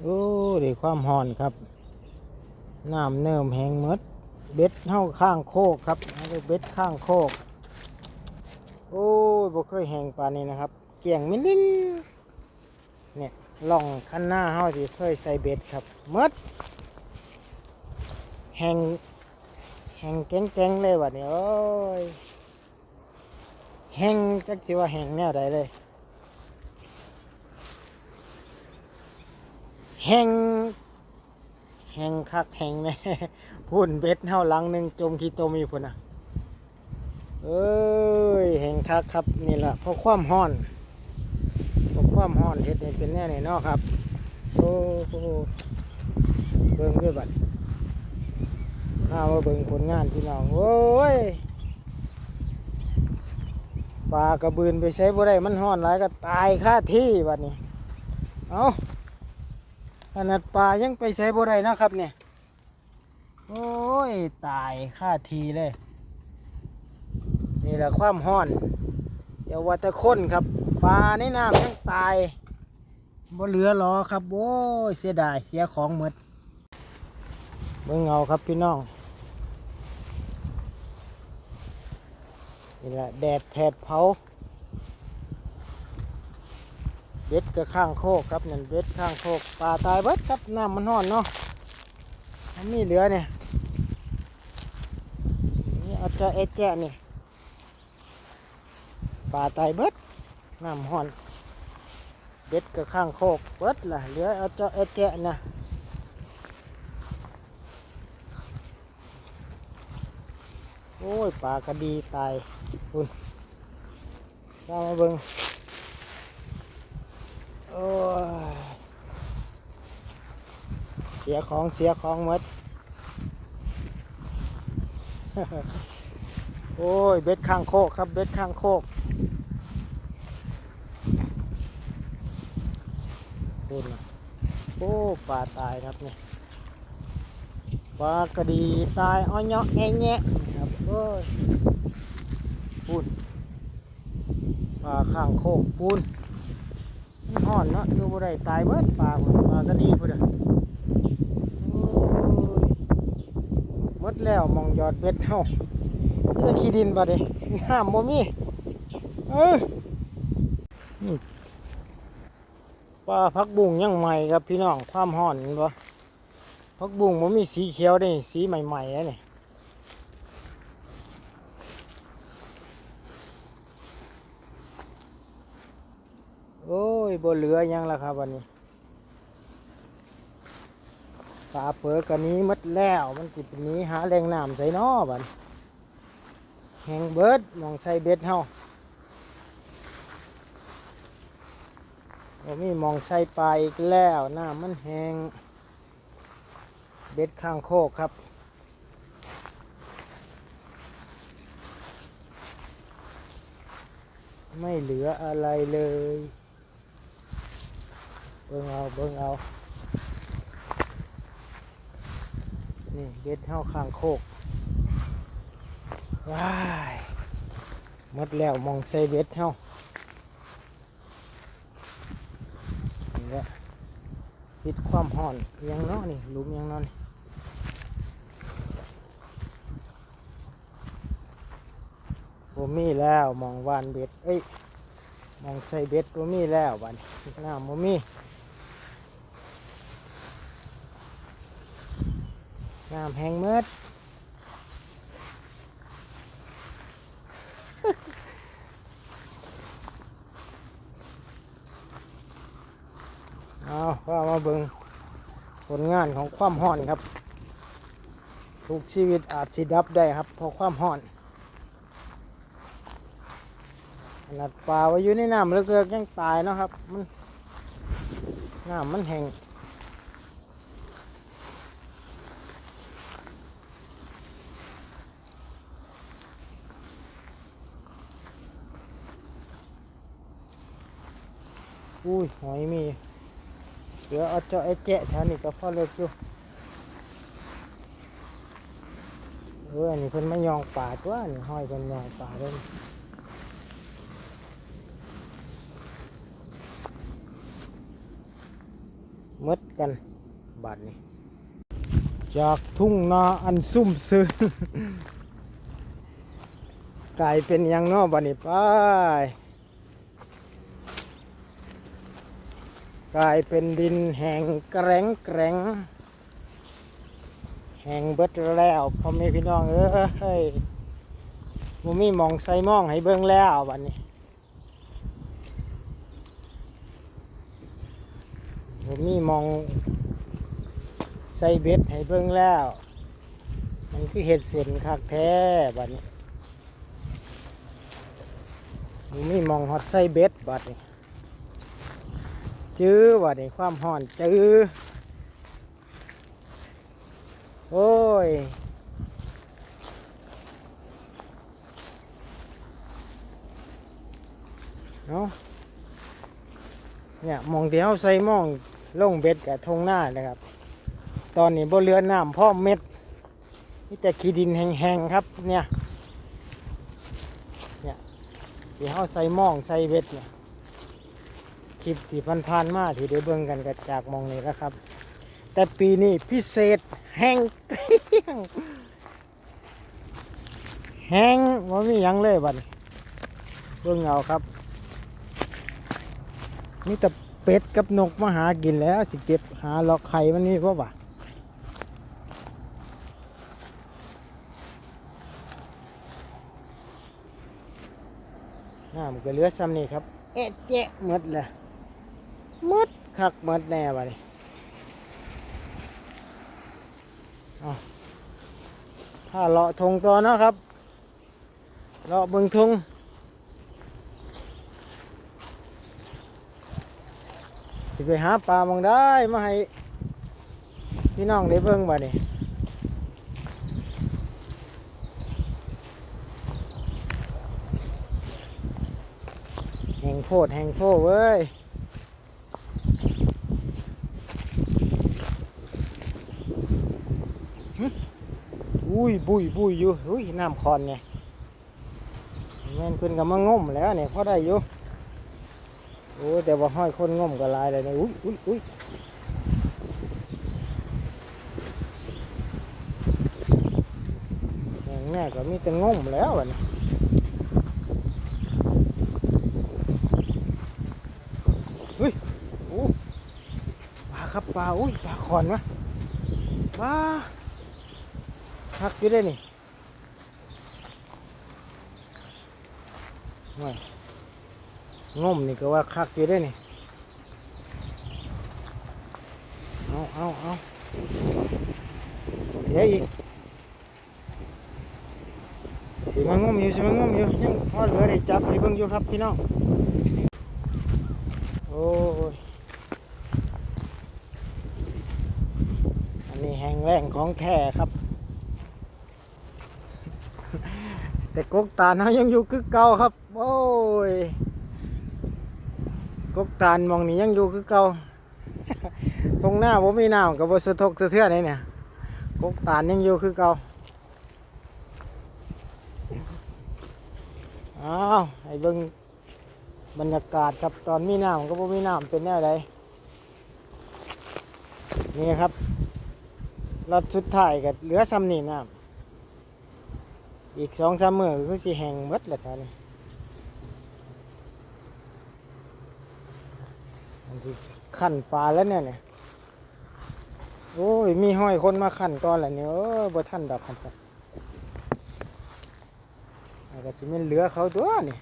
โอ้ดีความหอนครับน้ำเนิ่มแห้งหมดเบ็ดเท่าข้างโคกครับเบ็ดข้างโคก โอ้ยบ่เคยแห้งปลานนี้นะครับ เกี่ยงมินินเนี่ยล่องคันหน้าเฮาที่เคยใส่เบ็ดครับหมดแห้งแห้งแก๊งๆเลยบัดนี้โอ้ยแห้งจักสิว่าแห้งแนวใดเลย แห้งแห้งคักแห้งแน่พุ่นเบ็ดเท่าหลังหนึ่งจมขี้ตมอยู่พุ่นอะเอ้ยแห้งคักครับนี่แหละเพราะความห้อนเพราะความห้อนเฮ็ดให้เป็นแน่นี่เนาะครับโอ้โหเบิ่งด้วยบัดมามาเบิ่งผลงานพี่น้องโอ้ยปลากระบืนไปใช้บ่ได้มันห้อนหลายก็ตายค่าที่บัดนี้เอา ขนาดปลายังไปใช้บ่ได้นะครับเนี่ย โอ้ย ตายค่าทีเลย นี่แหละความห้อนเดี๋ยวว่าแต่คนครับ ปลาในน้ำยังตายบ่เหลือหรอครับ โอ้ย เสียดายเสียของหมดเบิ่งเอาครับพี่น้อง นี่แหละแดดแผดเผา เบ็ดก็ข้างโคกครับเนั่นเบ็ดข้างโคกปลาตายเบิดครับน้ำมันห้อนเนาะมันมีเหลือเนี่ยนี่เอาเจะเอแจะนี่ปลาตายเบิดน้ำห้อนเบ็ดก็ข้างโคกเบิดล่ะเหลือเอาเจะเอแจะนะโอ้ยปลากระดีตายคุณตามมาเบิง โอ้เสียของเสียของหมด โอ้ย เบ็ดข้างโคกครับ เบ็ดข้างโคกดูนะโอ้ปลาตายครับเนี่ยปลากระดีตายอ้อยเนาะแอะแงะครับโอ้ยปูนปลาข้างโคกปูน ห่อนเนาะอยู่บ่ได้ตายเบิดปลาพุ่นปลาก็ดีพุ่นโอ้หมดแล้วมองยอดเบ็ดเฮาเรื่อขี้ดินบ่ด้น้ำบ่มีเออปลาพักบุ้งยังใหม่ครับพี่น้องความห่อนบ่พักบุ้งบ่มีสีเขียวเด้สีใหม่ๆแล้วนี่โอ้ ยบ่เหลือยังแล้วครับวันนี้ปลาเผือกันนี้หมดแล้วมันสิเป็นหนี้หาแรงน้ำใส่นอบันแหงเบิดมองใส่เบ็ดเฮาบ่มีมองใส่ปลาอีกแล้วน้ำมันแหงเบ็ดข้างโคกครับไม่เหลืออะไรเลย บิ่งเอาเบิ่งเอา นี่เบ็ดเท้าข้างโคก ว้ายหมดแล้วมองใส่เบ็ดเท้านี่แหละปิดความห่อนยังนาะนี่หลุมยังนาะนี่มมีแล้วมองวานเบ็ด เอ้ยมองใส่เบ็ดบ่มีแล้วบัดนี้น้ำบ่มี น้ำแห้งเมดเอาว่ามาเบิงผลงานของความห้อนครับ ทุกชีวิตอาจสิดับได้ครับเพราะความห้อนขนาดปลาไว้อยู่ในน้ำเลือกๆยังตายเนาะครับ มันน้ำมันแห้ง อุ้ยหอยมีเดี๋ยวเอาเจาะไอ้แจะแถวนี้ก็พอเลิกอยู่เอออันนี้เพิ่นไม่ยองป่าตัวนี่ห้อยเพิ่นยองป่าเลยมหมดกันบาดนี้จากทุ่งนาอันซุ่มซึมกลายเป็นยังนอบัดนี้ไป กลายเป็นดินแห่งแกร่งแกร่งแห่งเบิดแล้วพ่อแม่พี่น้องเอ้ยมูมีมองใส่มองให้เบิ่งแล้วบัดนี้มูมีมองใส่เบ็ดให้เบิ่งแล้ว มันคือเห็ดเส้นคักแท้บัดนี้มูมีมองฮอดใส่เบ็ดบัดนี้ จื้อบัดนี้ความห่อนจื้อโอ้ยเนาะเนี่ยมองที่เขาใส่หมองลงเบ็ดกับทงหน้านะครับ ตอนนี้บนเรือน้ำพ่อเม็ดนี่แต่ขี้ดินแห้งๆครับเนี่ยเนี่ยที่เขาใส่หมองใส่เบ็ดเนี่ย คลิปที่พันๆมาที่ได้เบิ่งกันกับจากมองนี้แล้วครับ แต่ปีนี้พิเศษแห้งแห้งว่ามียังเลยบัดนี้เบิ่งเอาครับมีแต่เป็ดกับนกมาหากินแล้วสิเก็บหาหลอกไข่มันนี่เพราะว่าน้ำก็เหลือซ้ำนี่ครับ เอ๊ะเจ๊ะหมดเลย มืดคักหมดแน่บัดนี้ถ้าเลาะทงตัวนะครับ เลาะเบึงทงสิไปหาปลามองได้มาให้พี่น้องได้เบิ่งบ่นี่แห่งโพดแห่งโพเว้ย อุ้ยบุยบุยอยู่อุ้ยน้ำคอนเนี่ยแม่นเพิ่นก็มางมแล้วเนี่ยพอได้อยู่โอ้แต่ว่าห้อยคนง่มก็ลายเลยนะอุ้ยอุ้ยอุ้ยอย่างแน่ก็มีแต่ง่มแล้วอะนี่เฮ้ยโอ้ปลาครับปลาอุ้ยปลาขอนวะปลา คักอยู่ได้นี่ห่วยงมนี่ก็ว่าคักอยู่ได้นี่ เอาเอาเอาเดี๋ยวอีกสิมางมอยู่สิมางมอยู่ยังพอเหลือได้จับให้เบิ่งอยู่ครับพี่น้อง โอ้ย อันนี้แห้งแรงของแท้ครับ แต่กกตาลเขายังอยู่คือเก่าครับ โอ้ยกบตาลมองนี่ยังอยู่คือเก่าทงหน้าผมมีน้ำกับสะทกสะเทือนนี่เนี่ยกบตาลยังอยู่คือเก่าอ้าวให้เบิ่งบรรยากาศครับตอนมีน้ำกับผมมีน้ำเป็นแนวใดนี่ครับรถชุดถ่ายกับเหลือซ้ำนี่น้ำ อีกสองสามมือคือสิแห้งหมดแหละท่านี้มันสิขันปลาแล้วเนี่ยเนี่ยโอ้ย มีห้อยคนมาขั้นก่อนแหละเนี่ยเออบ่ท่านดอกขันสักแล้วก็สิมันเหลือเขาตัวนี่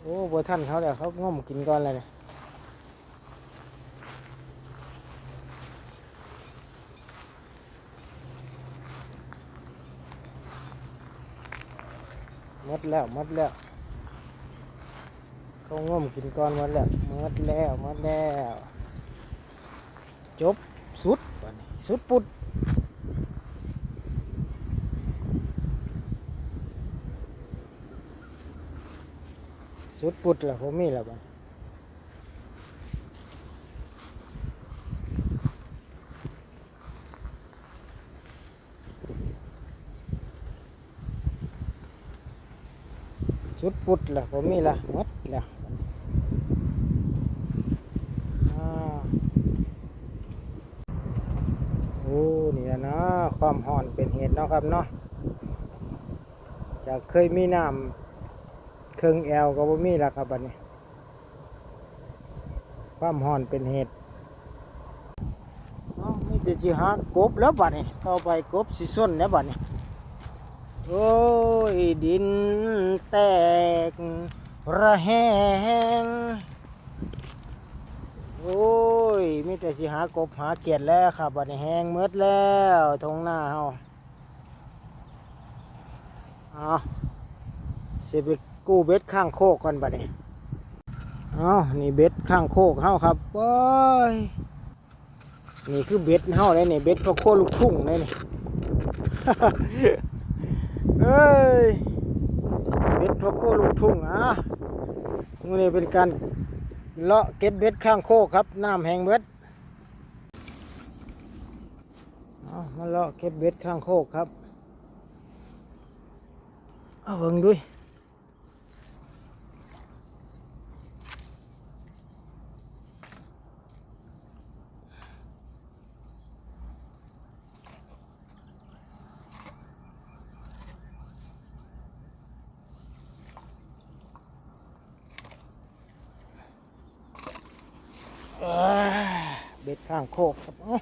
โอ้บ่ท่านเขาแล้วเขาง่มกินก่อนเลยเนี่ย มดแล้วหมดแล้วเขาง่มกินก้อนหมดแล้วมดแล้วมดแล้ว จบสุดบัดนี้สุดปุดสุดปุดแล้วผมมีแล้วบ้าง สุดปุดละผมมีละวัดละโอ้นี่นะ ความห่อนเป็นเหตุเนาะครับเนาะจะเคยมีน้ำเครื่องแอลก็บ่มีละครับบัดนี้ ความห่อนเป็นเหตุนี่จะจีหากบแล้วบัดนี้ต่อไปกบสิส้นแล้วบัดนี้ โอ้ย ดินแตก ระแหง โอ้ยมีแต่สิหากบหาเกียดแล้วครับบัดนี้แห้งหมืดแล้วทงหน้าเฮาเอาสิไปกู้เบ็ดข้างโคกก่อนบัดนี้เอานี่เบ็ดข้างโคกเฮาครับโอ้ยนี่คือเบ็ดเฮาเลยนี่เบ็ดก็โคลูกทุ่งเลยนี่ เอ้ยเบ็ดพอโคลูกทุ่งอะนี่เป็นการเลาะเก็บเบ็ดข้างโคกครับน้ำแห้งเบ็ดเอามาเลาะเก็บเบ็ดข้างโคกครับเอาเบิ่งด้วย เบ็ดข้างโคกครับเอา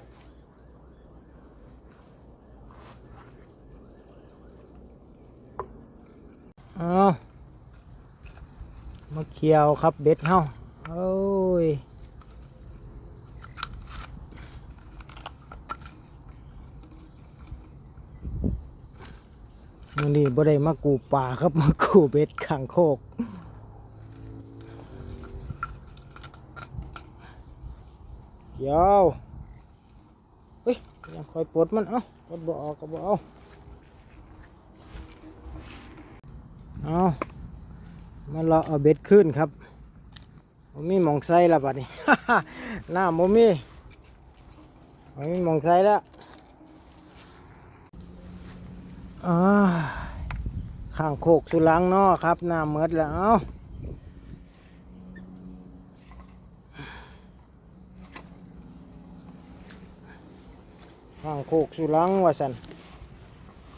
เอามาเคียวครับเบ็ดเฮาโอ้ยนี้บ่ได้มากูป่าครับมากูเบ็ดข้างโคก เดียวเฮ้ยยังคอยปลดมันเอ้าปลดบ่ออกก็บ่เอาเอามาเลาเอาเบ็ดขึ้นครับบ่มีมองไซแล้วบัดนี้หน้าบ่มีบ่มีมองไซแล้วอ่าข้างโคกสุลังนาะครับหน้าเมดแล้วเอ้าางโคกสุลังว่าสัน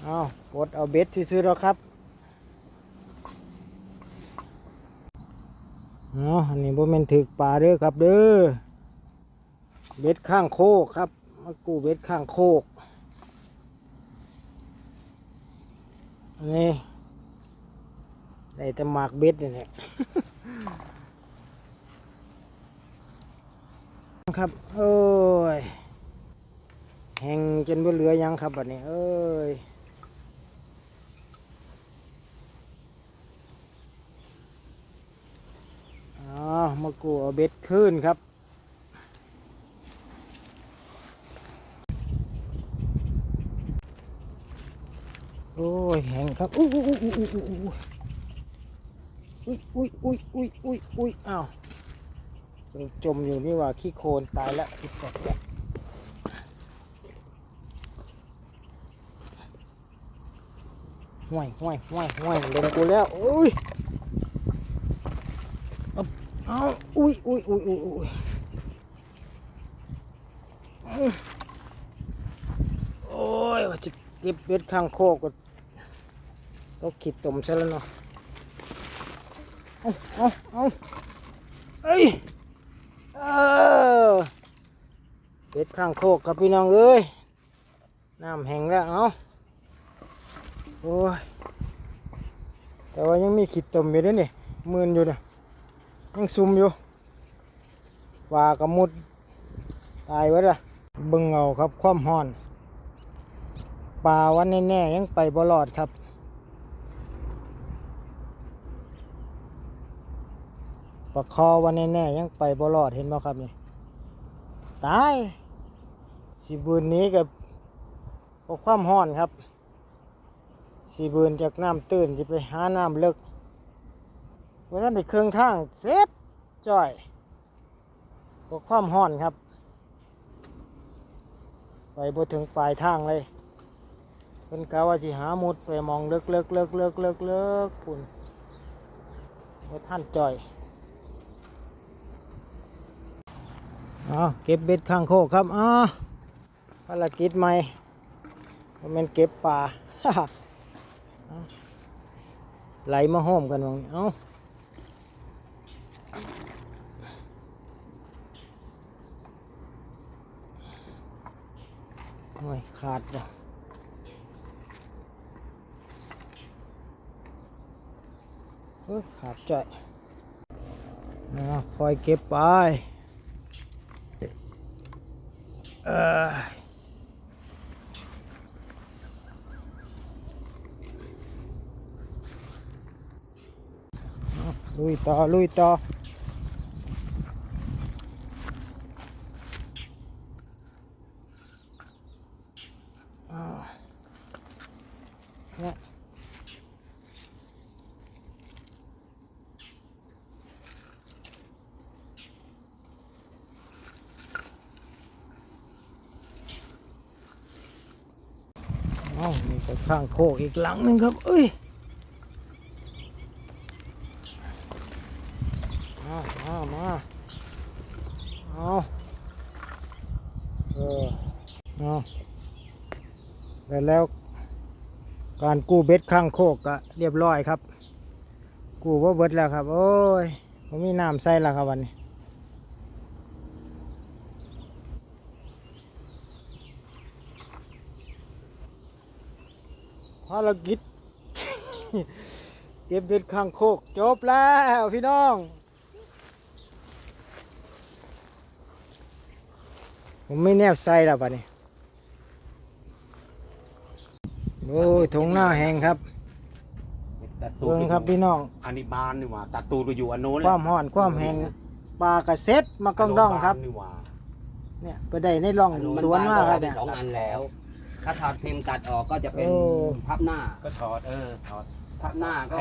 เอากดเอาเบ็ดที่ซื้อแล้วครับอ๋ออันนี้บ่แม่นถึกปลาเด้อครับเด้อเบ็ดข้างโคกครับมากูเบ็ดข้างโคกนี่ได้แต่หมากเบ็ดนี่แหละครับเอ้ย แห้งจนบ่เหลือยังครับบัดนี้ เอ้ยอ๋อมากูเอาเบ็ดขึ้นครับโอ้ยแห้งครับอุ้ยอุ้ยอุ้ยอุ้ยอุ้ยอุ้ยอุ้ยอุ้ยอุ้ยอุ้ยอ้าวยังจมอยู่นี่ว่าขี้โคลนตายแล้วขี้กดแล้ ห่วยห่วยห่วยห่วยลงกูแล้วอุ้ยเอาอุ้ยอุ้ยอุ้ยอุ้ยอุ้ยโอ้ยว่าจะเก็บเบ็ดข้างโคกก็ต้องขีดตมซะแล้วเนาะเอาเอาเอาเอ้ยเออเป็ดข้างโคกครับพี่น้องเอ้ยน้ำแห้งแล้วเอา โอ้ย แต่ว่ายังมีขีดตมอยู่ด้วยนี่มืนอยู่นี่ยยังซุ่มอยู่ปลากระมุดตายไว้ละเบิ่งเงาครับความห้อนปลาวันแน่ๆยังไปบ่รอดครับปลาคอวันแน่ๆยังไปบ่รอดเห็นบ่ครับนี่ตายสีบืนนี้กับความห้อนครับ สีบืนจากน้ำตื้นจะไปหาน้ำลึกเพราะฉะนั้นในเครื่องทางเซฟจ่อยพวกความห้อนครับ ไปบ่ถึงปลายทางเลยเพิ่นกะว่าสิหามุดไปมองลิกเลิกเลิกเลิกเลิกเลิกปุ่นบ่ท่านจ่อยอ๋อเก็บเบ็ดข้างโคกครับอ๋อภารกิจใหม่มันเก็บปลาเอา ไหลมาห้อมกันวงนี้เอ้าโอ้ยขาดว่ะเฮ้ยขาดใจนะคอยเก็บไปเออ ลุยต่อ ลุยต่ออ่าเนี่ยเอ้านี่ก็ข้างโคกอีกหลังหนึ่งครับ เอ้ย มามามาเอาเออเอาแล้วแล้ว การกู้เบ็ดข้างโคกก็เรียบร้อยครับ กู้ว่าเบิดแล้วครับ โอ้ยผมมีน้ำใส่แล้วครับวันนี้ภารกิจเก็บเบ็ดข้างโคกจบแล้วพี่น้องผมไม่แนบใส่แล้วบัดนี้ โอ้ยทงหน้าแห้งครับตัดตูเบิ่ดงครับพี่น้องอันนี้บานนี่หว่าตัดตูดไปอยู่อันโน้นความห่อนความแห้งปลากระเซ็ดมากองดองครับ นี่หว่าเนี่ยไปได้ในร่องอันนู้นสวนมากครับเป็เนี่นยสองอันแล้ว ถ้าถอดพิมพ์ตัดออกก็จะเป็นโอ้พับหน้าก็ถอดเออถอดพับหน้าก็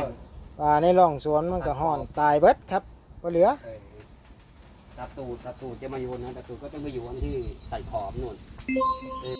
ปลาในร่องสวนมันก็ห่อนตายเบิดครับก็เหลือเออตัดตูดตัดตูดจะมาโยนนะตัดตูดก็จะมาอยู่อันที่ใส่ขอบนู่นเออ